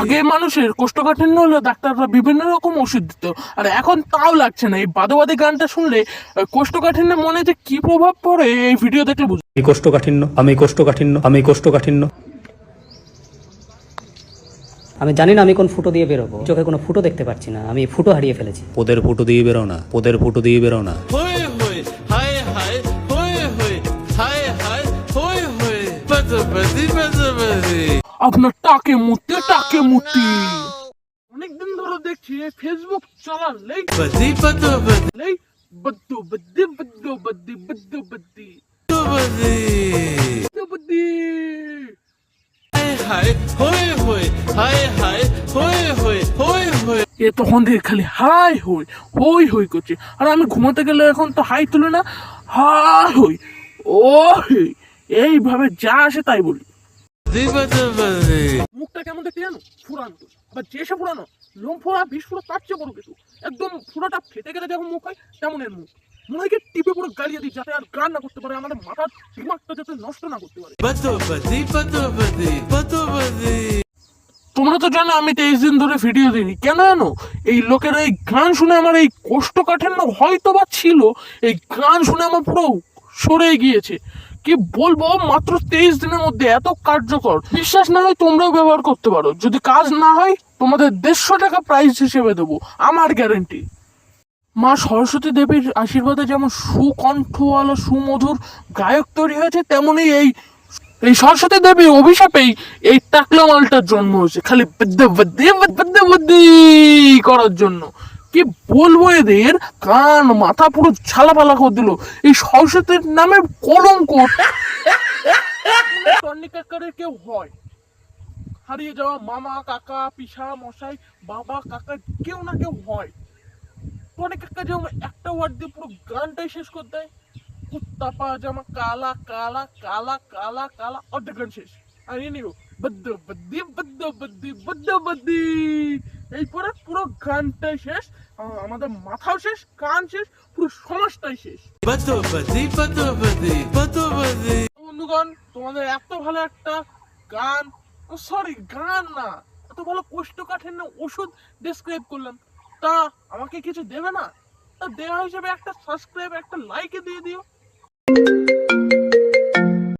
আগে মানুষের কোষ্ঠকাঠিন্য হলে ডাক্তাররা বিভিন্ন রকম ওষুধ দিত। আর এখন তাও লাগছে না। এই বাদবাদি গানটা শুনলে আহ, কোষ্ঠকাঠিন্যের মনে যে কি প্রভাব পড়ে এই ভিডিও দেখলে বুঝ আমি কোষ্ঠকাঠিন্য আমি কোষ্ঠকাঠিন্য আমি কোষ্ঠকাঠিন্য। আমি জানি না আমি কোন ফুটো দিয়ে বেরোবো। চোখে কোনো ফুটো দেখতে পাচ্ছি না। আমি ফুটো হারিয়ে ফেলেছি। ওদের ফুটো দিয়ে বেরো না। ওদের ফুটো দিয়ে বেরো না। হয়ে আপনার টাকে মুতে টাকে মুতি। অনেকদিন ধরে দেখছি ফেসবুক লেই বদ্দু বদ্দি বদ্দু। বদ্দি বদ্দু বদ্দি বদ্দি হায় হায় হয়ে হয়ে হায় হায় হয়ে হয়ে হয়ে হয়ে। এ তখন থেকে খালি হাই হই হই হই করছে। আর আমি ঘুমাতে গেলে এখন তো হাই তুলে না হাই হই ও এইভাবে যা আসে তাই বলি। মুখটা কেমন দেখতে জানো? ফুরানো। যেসব ফুরানো লোম ফোড়া বিষ ফোড়া তার চেয়ে বড় কিছু। একদম ফেটে গেলে যেমন মুখ হয় তেমন এর মুখ। মনে হয় টিপে পুরো গালিয়ে দিই যাতে আর গান না করতে পারে আমাদের মাথার দিমাগটা যাতে নষ্ট না করতে পারে। তোমরা তো জানো আমি তেইশ দিন ধরে ভিডিও দিইনি। কেন জানো? এই লোকের এই গান শুনে আমার এই কোষ্ঠকাঠিন্য হয়তো বা ছিল এই গান শুনে আমার পুরো সরে গিয়েছে। কি বলব, মাত্র তেইশ দিনের মধ্যে এত কার্যকর। বিশ্বাস না হয় তোমরাও ব্যবহার করতে পারো। যদি কাজ না হয়, তোমাদের দেড়শো টাকা প্রাইস হিসেবে দেবো, আমার গ্যারেন্টি মা সরস্বতী দেবীর আশীর্বাদে যেমন সুকণ্ঠওয়ালা, সুমধুর গায়ক তৈরি হয়েছে, তেমনই এই এই সরস্বতী দেবীর অভিশাপেই এই টাকলা মালটার জন্ম হয়েছে। খালি করার জন্য। কি বলব এদের? কান, মাথা পুরো ছালাপালা করে দিল। এই সরস্বতীর নামে কলঙ্ক। কর্ণিকাকারের কেউ হয়। হারিয়ে যাওয়া মামা, কাকা, পিসা, মশাই, বাবা, কাকা, কেউ না কেউ হয়। অনেক একটা যেমন একটা ওয়ার্ড দিয়ে পুরো গানটাই শেষ করে দেয়। কুত্তা পাজামা কালা কালা কালা কালা কালা, অর্ধেক গান শেষ। আর এ নিও বদ্দি বদ্দ বদ্দি বদ্দ বদ্দি এই পরে পুরো গানটাই শেষ আমাদের মাথাও শেষ কান শেষ পুরো সমাজটাই শেষ। বন্ধুগণ তোমাদের এত ভালো একটা গান সরি গান না এত ভালো কোষ্ঠকাঠিন্য ওষুধ ডেসক্রাইব করলাম তা আমাকে কিছু দেবে না? তা দেওয়া হিসেবে একটা সাবস্ক্রাইব একটা লাইকে দিয়ে দিও।